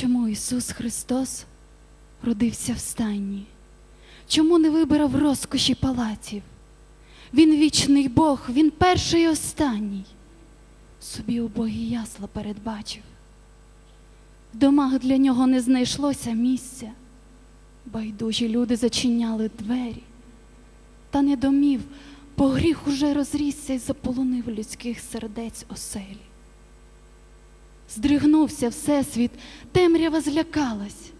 Чому Ісус Христос родився в стайні? Чому не вибирав розкоші палаців? Він вічний Бог, Він перший і останній. Собі убогі ясла передбачив. В домах для нього не знайшлося місця. Байдужі люди зачиняли двері, та не домів, бо гріх уже розрісся й заполонив людських сердець оселі. Здригнувся Всесвіт, темрява злякалась,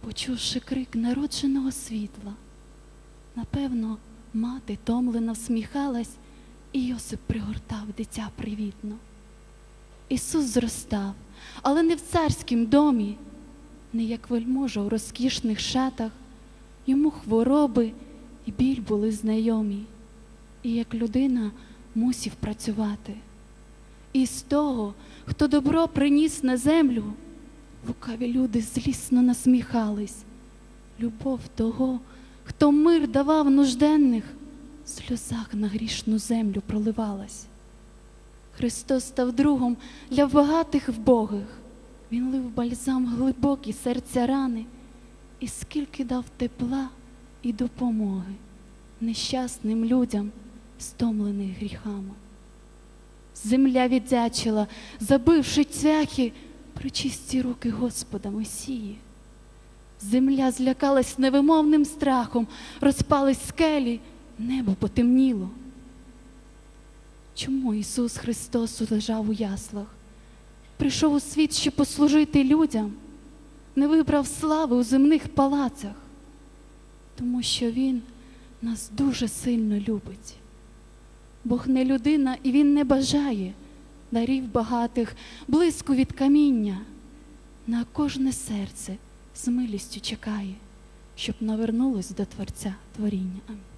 почувши крик народженого світла. Напевно, мати томлено всміхалась, і Йосип пригортав дитя привітно. Ісус зростав, але не в царськім домі, не як вельможа у розкішних шатах, йому хвороби і біль були знайомі, і як людина мусів працювати. І з того, хто добро приніс на землю, лукаві люди злісно насміхались. Любов того, хто мир давав нужденних, в сльозах на грішну землю проливалась. Христос став другом для багатих вбогих. Він лив бальзам глибокі серця рани, і скільки дав тепла і допомоги нещасним людям, стомлених гріхами. Земля віддячила, забивши цвяхи причисті руки Господа Месії. Земля злякалась невимовним страхом, розпались скелі, небо потемніло. Чому Ісус Христос лежав у яслах? Прийшов у світ, щоб послужити людям, не вибрав слави у земних палацах, тому що Він нас дуже сильно любить. Бог не людина, і Він не бажає дарів багатих, блиску від каміння. На кожне серце з милістю чекає, щоб навернулось до Творця творіння. Амінь.